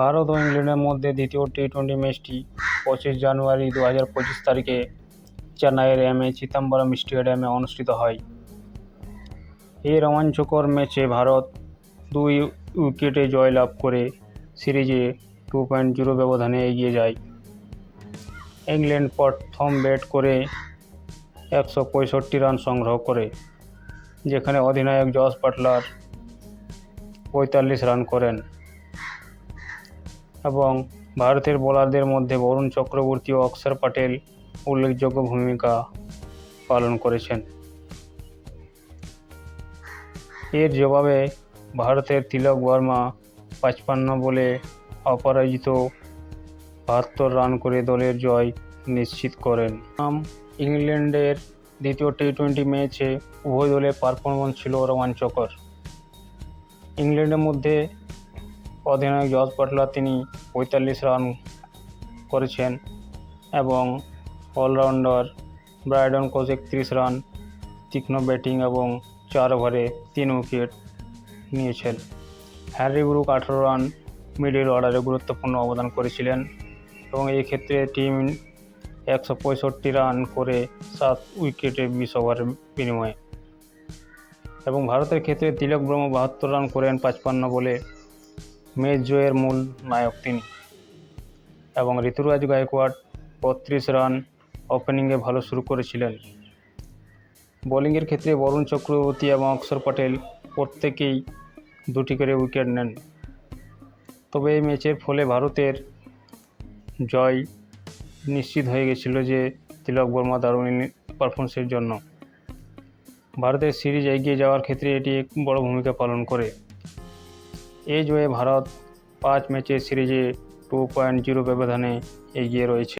ভারত ও ইংল্যান্ডের মধ্যে দ্বিতীয় টি টোয়েন্টি ম্যাচটি পঁচিশ জানুয়ারি দু হাজার পঁচিশ তারিখে চেন্নাইয়ের এম এ চিদম্বরম স্টেডিয়ামে অনুষ্ঠিত হয়। এই রোমাঞ্চকর ম্যাচে ভারত দুই উইকেটে জয়লাভ করে সিরিজে টু পয়েন্ট জিরো ব্যবধানে এগিয়ে যায়। ইংল্যান্ড প্রথম ব্যাট করে একশো পঁয়ষট্টি রান সংগ্রহ করে, যেখানে অধিনায়ক জস বাটলার পঁয়তাল্লিশ রান করেন। এবং ভারতের বোলারদের মধ্যে বরুণ চক্রবর্তী ও অক্ষর প্যাটেল উল্লেখযোগ্য ভূমিকা পালন করেছেন। এর জবাবে ভারতের তিলক বর্মা পাঁচপান্ন বলে অপরাজিত বাহাত্তর রান করে দলের জয় নিশ্চিত করেন। ইংল্যান্ডের দ্বিতীয় টি টোয়েন্টি ম্যাচে উভয় দলের পারফরমেন্স ছিল রোমাঞ্চকর। ইংল্যান্ডের মধ্যে অধিনায়ক জস বাটলার তিনি পঁয়তাল্লিশ রান করেছেন এবং অলরাউন্ডার ব্রাইডন কোচ একত্রিশ রান, তীক্ষ্ণ ব্যাটিং এবং চার ওভারে তিন উইকেট নিয়েছেন। হ্যারি ব্রুক আঠারো রান মিডল অর্ডারে গুরুত্বপূর্ণ অবদান করেছিলেন এবং এই ক্ষেত্রে টিম একশো পঁয়ষট্টি রান করে সাত উইকেটে বিশ ওভারের বিনিময়ে। এবং ভারতের ক্ষেত্রে তিলক ব্রহ্ম বাহাত্তর রান করেন পাঁচপান্ন বলে ম্যাচ জয়ের মূল নায়ক তিনি। এবং ঋতুরাজ গায়কোয়াড় বত্রিশ রান ওপেনিংয়ে ভালো শুরু করেছিলেন। বোলিংয়ের ক্ষেত্রে বরুণ চক্রবর্তী এবং অক্ষর প্যাটেল প্রত্যেকেই দুটি করে উইকেট নেন। তবে এই ম্যাচের ফলে ভারতের জয় নিশ্চিত হয়ে গেছিল যে তিলক বর্মা দারুণ পারফরমেন্সের জন্য। ভারতের সিরিজ এগিয়ে যাওয়ার ক্ষেত্রে এটি এক বড় ভূমিকা পালন করে। এই জয়ে ভারত পাঁচ ম্যাচের সিরিজে টু পয়েন্ট জিরো ব্যবধানে এগিয়ে রয়েছে